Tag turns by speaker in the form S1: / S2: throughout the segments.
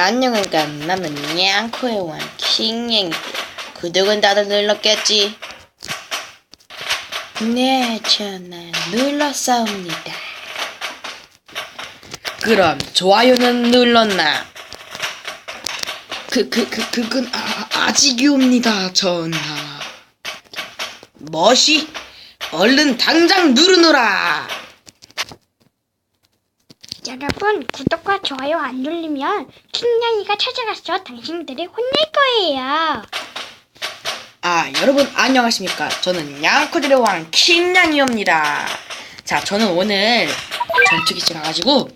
S1: 안녕하니까 나는 양코의 왕 킹냥이고 구독은 다들 눌렀겠지? 네, 저는 눌렀사옵니다. 그럼 좋아요는 눌렀나? 그, 그, 그, 그건 아, 아직이옵니다, 전하. 뭐시? 얼른 당장 누르노라!
S2: 여러분 구독과 좋아요 안 눌리면 킹냥이가 찾아가서 당신들을 혼낼 거예요.
S1: 아, 여러분 안녕하십니까? 저는 양코들의 왕 킹냥이옵니다. 자, 저는 오늘 전투기지 가가지고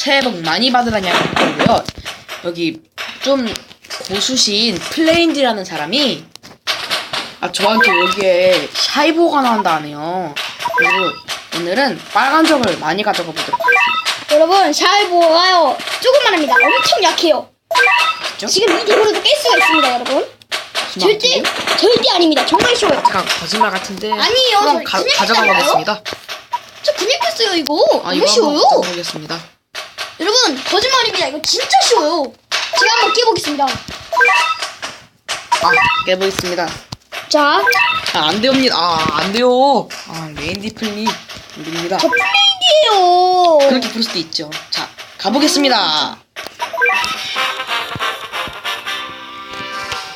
S1: 새해 복 많이 받으라냐고 거고요. 여기 좀 고수신 플레인디라는 사람이 아 저한테 여기에 샤이보가 나온다 하네요. 그리고 오늘은 빨간 적을 많이 가져가 보도록.
S2: 여러분 샤이보가요 조금만 합니다. 엄청 약해요.
S1: 그죠?
S2: 지금 이 힘으로도 깰 수가 있습니다, 여러분. 절대 절대 아닙니다. 정말 쉬워요.
S1: 잠깐 거짓말 같은데.
S2: 아니에요.
S1: 그럼
S2: 저
S1: 가,
S2: 진짜
S1: 가져가? 보겠습니다.
S2: 저 분해했어요 이거.
S1: 아,
S2: 너무
S1: 이거
S2: 쉬워요.
S1: 한번 가져보겠습니다.
S2: 여러분 거짓말입니다. 이거 진짜 쉬워요. 제가 한번 깨보겠습니다.
S1: 아, 깨보겠습니다.
S2: 자,
S1: 아, 안 되옵니다. 아, 안 돼요. 아, 레인디 플리. 안 됩니다.
S2: 저 플레이디예요.
S1: 그렇게 부를 수도 있죠. 자, 가보겠습니다.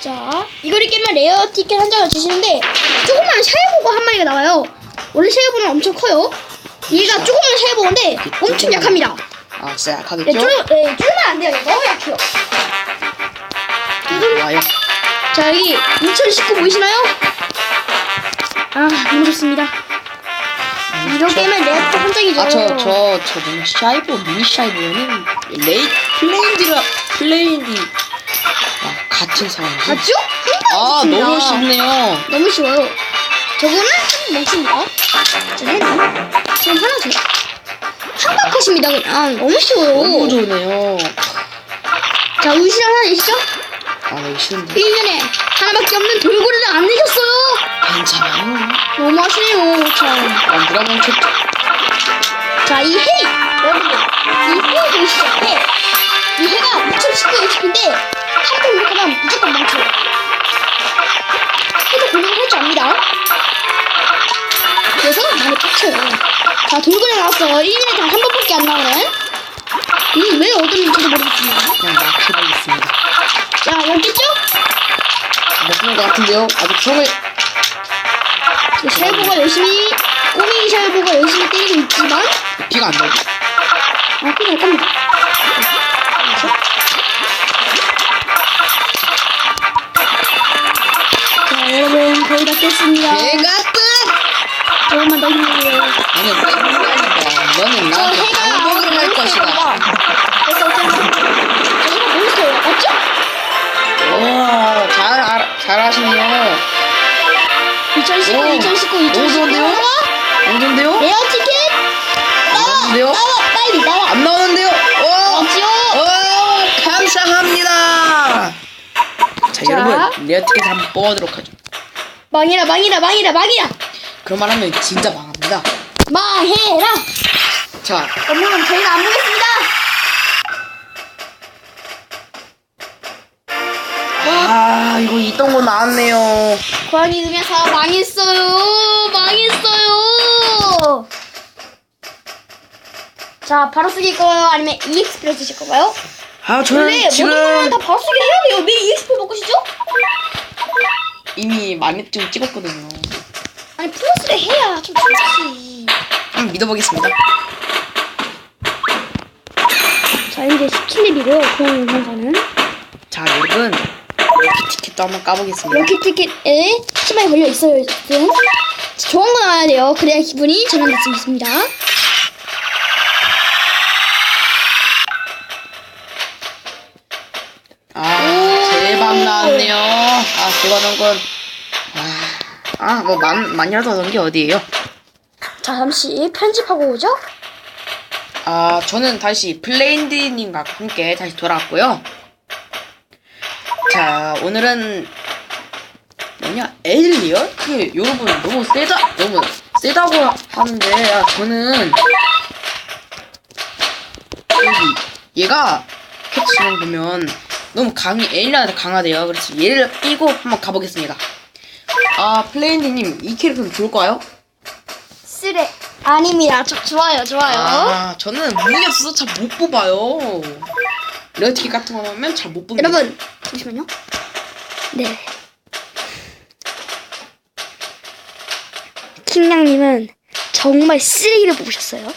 S2: 자, 이거를 깨면 레어 티켓 한 장을 주시는데 조그만 샤이보가 한 마리가 나와요. 원래 샤이보는 엄청 커요. 얘가 조그만 샤이보인데 엄청 약합니다.
S1: 아, 진짜
S2: 네,
S1: 약하겠죠?
S2: 쫄, 네, 쫄면 안 돼요. 너무 약해요.
S1: 와요.
S2: 자, 여기 2019 보이시나요? 아, 너무 좋습니다. 이런 게임은 레어 티켓 한 장이죠.
S1: 아, 저, 저, 저, 뭐냐, 샤이브, 미니 샤이브는 레이, 플레인디가, 플레인디. 아, 같은 사람이지?
S2: 맞죠?
S1: 아,
S2: 좋습니다.
S1: 너무 쉽네요.
S2: 너무 쉬워요. 저거는 좀 먹습니다. 저는 지금 하나 줘. 한박하십니다 그냥. 너무 쉬워요.
S1: 너무 좋네요.
S2: 자, 우실 하나 내시죠?
S1: 아, 너무 쉬운데.
S2: 1년에 하나밖에 없는 돌고래를 안 내셨어요.
S1: 괜찮아요.
S2: 너무 하시네요. 참.
S1: 아, 누가 멈췄다.
S2: 자, 이 해! 여러분들, 이 해가 보이시죠? 해! 이 해가 2019 HP인데, 한번 공격하면 무조건 망쳐요. 해도 공격을 할 줄 압니다. 그래서 많이 빡쳐요. 자, 돌고래 나왔어요. 1년에 단 한 번밖에 안 나오는. 이게 왜 얻었는지도 모르겠습니다.
S1: 그냥 막 해보겠습니다.
S2: 자, 여기있죠
S1: 못본 것 같은데요? 아직 총을,
S2: 저 샤이보가 열심히, 꼬맹이 샤이보가 열심히 때리고 있지만,
S1: 피가 안 나오죠?
S2: 아, 그냥 겁니다. 자, 여러분, 거의 다 깼습니다.
S1: 내가 끝!
S2: 조금만 더 힘내세요.
S1: 아니, 맨날이다. 너는
S2: 저
S1: 나한테 항복을 할 것이다.
S2: 그래서 어쨌든 저 해가 몬스터예요. 맞죠?
S1: 와, 잘, 알, 잘하시네요.
S2: 2019,
S1: 오,
S2: 2019,
S1: 너무
S2: 2019.
S1: 좋은데요? 어느 정도요?
S2: 레어 티켓! 나와! 나와! 빨리 나와!
S1: 안 나오는데요? 오!
S2: 맞지요?
S1: 오! 감사합니다! 자,
S2: 자.
S1: 여러분, 레어 티켓 한번 뽑아보도록 하죠.
S2: 망이라, 망이라, 망이라, 망이라!
S1: 그런 말 하면 진짜 망합니다.
S2: 망해라!
S1: 자,
S2: 여러분, 저희가 안 보겠습니다!
S1: 아, 이거 있던 거 나왔네요.
S2: 고양이 그냥 다 망했어요. 망했어요. 자, 바로 쓰실 거예요? 아니면 EXP로 쓰실 건가요?
S1: 아, 저는
S2: 원래 모든
S1: 지금
S2: 거는 다 바로 쓰게 해야 돼요. 왜 EXP 바꾸시죠?
S1: 이미 만렙증 찍었거든요.
S2: 아니, 플러스를 해야 좀 솔직히.
S1: 한번 믿어보겠습니다.
S2: 자, 이제 17렙이고요. 고양이 영상과는.
S1: 자, 여러분, 티켓도 한번 까보겠습니다.
S2: 럭키 티켓에 치마에 걸려 있어요, 지금. 좋은 거 나와야 돼요. 그래야 기분이 전환될 수 있습니다.
S1: 아, 대박 나왔네요. 아, 넣은 건, 아, 아, 뭐, 만, 많이라도 넣은 게 어디예요?
S2: 자, 잠시 편집하고 오죠?
S1: 아, 저는 다시 플레인디님과 함께 다시 돌아왔고요. 자, 오늘은, 뭐냐, 에일리언? 그, 여러분, 너무 세다, 너무 세다고 하는데, 아, 저는, 여기, 얘가 캐치는 보면 너무 강해 에일리한테 강하대요. 그래서 얘를 끼고 한번 가보겠습니다. 아 플레인디님 이 캐릭터는 좋을까요?
S2: 쓰레. 아닙니다. 저, 좋아요, 좋아요.
S1: 아 저는 문이 없어서 잘 못 뽑아요. 레어티켓 같은 거 넣으면 잘못 뽑니다.
S2: 여러분, 잠시만요. 네. 킹냥님은 정말 쓰레기를 뽑으셨어요.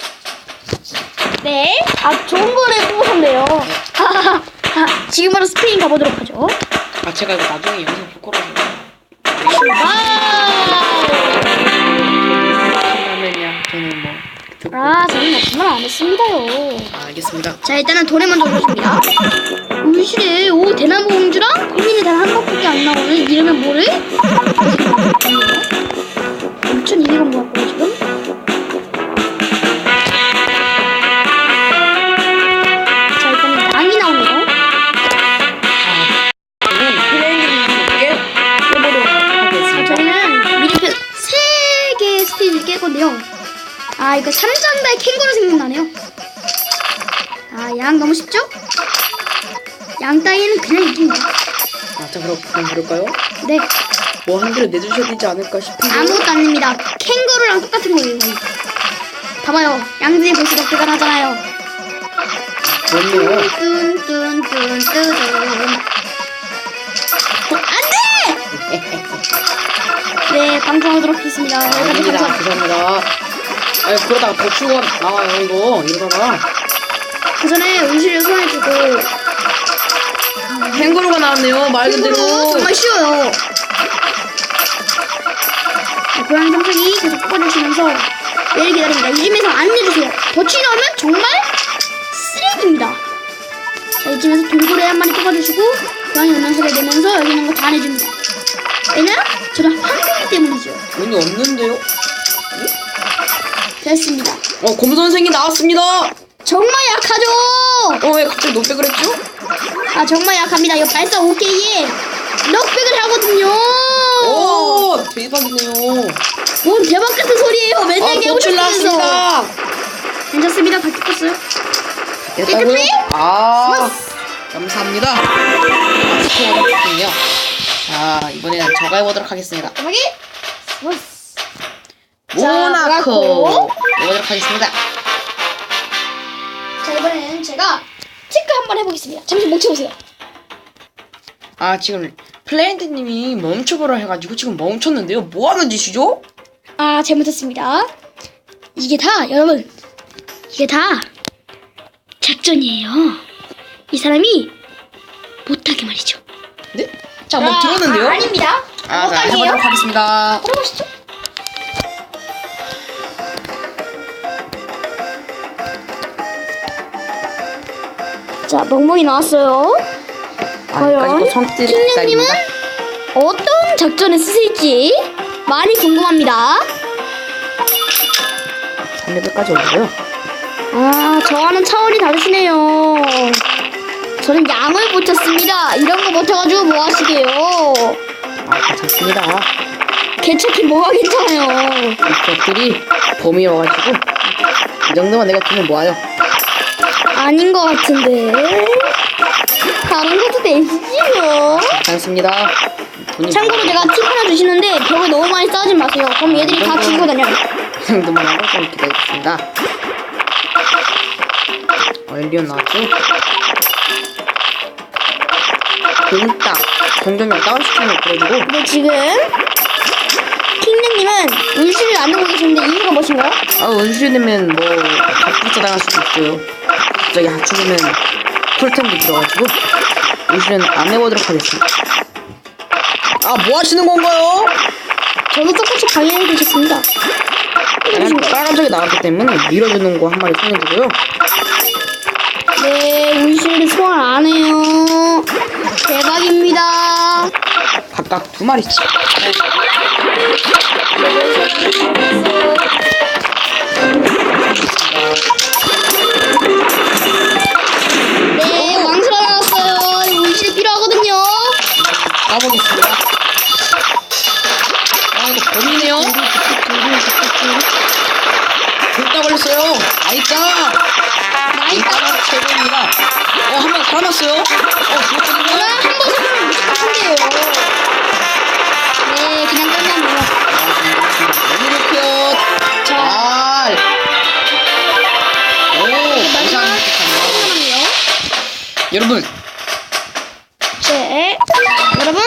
S2: 네. 아, 좋은 거를 뽑으셨네요. 지금 바로 스페인 가보도록 하죠.
S1: 아 제가 이거 나중에 영상 볼 거라서. 라
S2: 아, 저는 나쁜 말안 했습니다요.
S1: 아, 알겠습니다.
S2: 자, 일단은 돈에 먼저 보겠습니다. 울실에 오 대나무 공주랑 고민이 단한 번밖에 안 나오는 이름은 뭐를? 3잔다에 캥거루 생각나네요. 아, 양 너무 쉽죠? 양 따위는 그냥 이깁니다.
S1: 아, 자, 그럼, 그럼 그럴까요?
S2: 네,
S1: 뭐 한 개를 내주셔야 되지 않을까 싶은데.
S2: 아무것도 안 됩니다. 캥거루랑 똑같은 거예요, 이거. 봐봐요. 양들이 벌써 대단하잖아요.
S1: 그렇네요.
S2: 뚠뚠뚠뚠뚠. 안 돼! 네, 방송하도록 하겠습니다. 여기까지
S1: 아닙니다.
S2: 방송.
S1: 죄송합니다. 아니, 그러다가 도추가 나와요, 이거. 이러다가.
S2: 그 전에 운실을 소환해주고
S1: 캥거루가 나왔네요, 말
S2: 캥거루
S1: 그대로.
S2: 정말 쉬워요. 자, 고양이 삼색이 계속 뽑아주시면서 얘를 기다립니다. 이쯤에서 안 내주세요. 더 치려면 정말 쓰레기입니다. 자, 이쯤에서 돌고래 한 마리 뽑아주시고 고양이 음면서를 내면서 여기 있는 거 다 내줍니다. 왜냐면 저는 황금이 때문이죠.
S1: 돈이 없는데요?
S2: 됐습니다.
S1: 어, 곰 선생이 나왔습니다!
S2: 정말 약하죠?
S1: 어, 왜 갑자기 노백을 했죠?
S2: 아 정말 약합니다. 이거 발사 5K에 넉백을 하거든요.
S1: 오, 대박이네요.
S2: 뭔 대박 같은 소리예요. 맨날
S1: 아,
S2: 싶으면서.
S1: 나왔습니다.
S2: 괜찮습니다. 다.
S1: 됐다고요?
S2: 깨끗해?
S1: 아, 감사합니다. 스코어군요. 자, 이번에는 저가 해보도록 하겠습니다.
S2: 까마귀.
S1: 모나코
S2: 모나코.
S1: 해보도록 하겠습니다.
S2: 자 이번에는 제가 체크 한번 해보겠습니다. 잠시 멈춰보세요.
S1: 아, 지금 플레인트님이 멈춰보라 해가지고 지금 멈췄는데요. 뭐 하는 짓이죠?
S2: 아 잘못했습니다. 이게 다 여러분 이게 다 작전이에요. 이 사람이 못하게 말이죠.
S1: 네? 자, 뭐 들었는데요?
S2: 아, 아닙니다.
S1: 아, 자. 해보도록 하겠습니다.
S2: 들어보시죠. 자, 멍멍이 나왔어요. 킹님은
S1: 딸입니다.
S2: 어떤 작전을 쓰실지 많이 궁금합니다.
S1: 3레벨까지 올라요.
S2: 아, 저와는 차원이 다르시네요. 저는 양을 못 쳤습니다. 이런 거 못 해가지고 뭐 하시게요?
S1: 아, 괜찮습니다.
S2: 개척이 뭐가 괜찮아요.
S1: 이것들이 봄이 와가지고 이 정도만 내가 주면 뭐하요?
S2: 아닌 것 같은데. 다른 것도 내시지요.
S1: 괜찮습니다. 돈이
S2: 참고로 제가 팁 하나 주시는데 벽을 너무 많이 쌓지 마세요. 그럼 얘들이 다 죽고 다녀요.
S1: 이 정도만 하고 좀 기다리겠습니다. 어, 엘리온 나왔죠? 공딱 공격력 다운시키는 거 그래가지고
S2: 근데 지금 킹님은 울씨를 안 하고 계시는데 이유가 무엇인가요?
S1: 아 은수님은 뭐 갑부자 당할 수도 있어요. 갑자기 하추으면 쿨템도 들어가지고 은수는 안 해보도록 하겠습니다. 아 뭐 하시는 건가요?
S2: 저도 똑같이 방해해 주셨습니다.
S1: 빨간, 빨간색이 나왔기 때문에 밀어주는 거 한 마리 손에 두고요.
S2: 네, 울씨를 소환 안 해요. 대박입니다.
S1: 각각 두 마리씩. 둘다 걸렸어요.
S2: 나이가
S1: 아이까 최고입니다. 어한 명 살아났어요. 죽었어요? 어, 죽었거든요?
S2: 아, 한번 쓰면 무조건 한대요. 네, 그냥 끝나네요.
S1: 너무 높여.
S2: 자,
S1: 아. 오,
S2: 마지막 한
S1: 부탁합니다.
S2: 사람이요.
S1: 여러분,
S2: 네, 여러분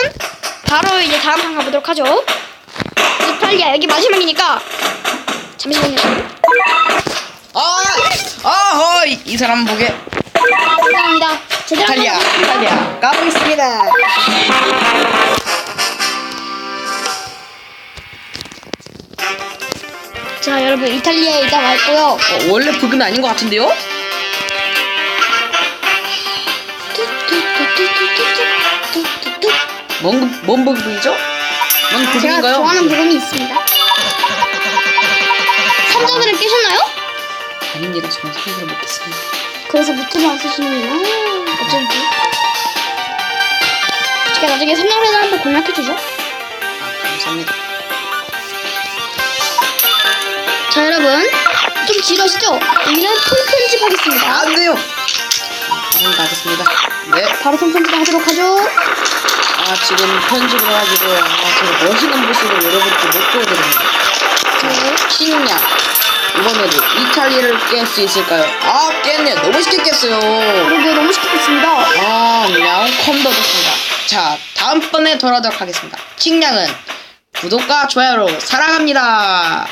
S2: 바로 이제 다음 판 가보도록 하죠. 이탈리아 여기 마지막이니까
S1: 아, 아, 어, 이, 이 사람 보게.
S2: 감사합니다. 제대로
S1: 이탈리아,
S2: 한번
S1: 이탈리아, 가보겠습니다.
S2: 자, 여러분 이탈리아에 이따 왔고요.
S1: 어, 원래 북은 아닌 것 같은데요?
S2: 뚜뚜뚜뚜뚜뚜뚜뚜뚜.
S1: 뭔, 뭔 북이죠? 뭔
S2: 제가
S1: 북인가요?
S2: 좋아하는 부분이 있습니다. 삼자들을 깨셨나요?
S1: 아닙니다. 저는 생각을 못했습니다.
S2: 그래서 무트를 안 쓰시는구나. 어쩐지. 제가 나중에 삼성에서 한번 공략해주죠.
S1: 아, 감사합니다.
S2: 자, 여러분. 좀 지루하시죠? 여기는 통편집 하겠습니다.
S1: 안 돼요! 다른 가겠습니다. 네.
S2: 바로 통편집 하도록 하죠.
S1: 아, 지금 편집을 해가지고, 아, 제가 멋있는 모습을 여러분께 못 보여드립니다.
S2: 네.
S1: 신냐 이번에도 이탈리아를 깰 수 있을까요? 아, 깼네요. 너무 쉽게 깼어요.
S2: 그러게 너무 쉽겠습니다.
S1: 아, 그냥 컴도 좋습니다. 자, 다음번에 돌아오도록 하겠습니다. 칭냥은 구독과 좋아요로 사랑합니다.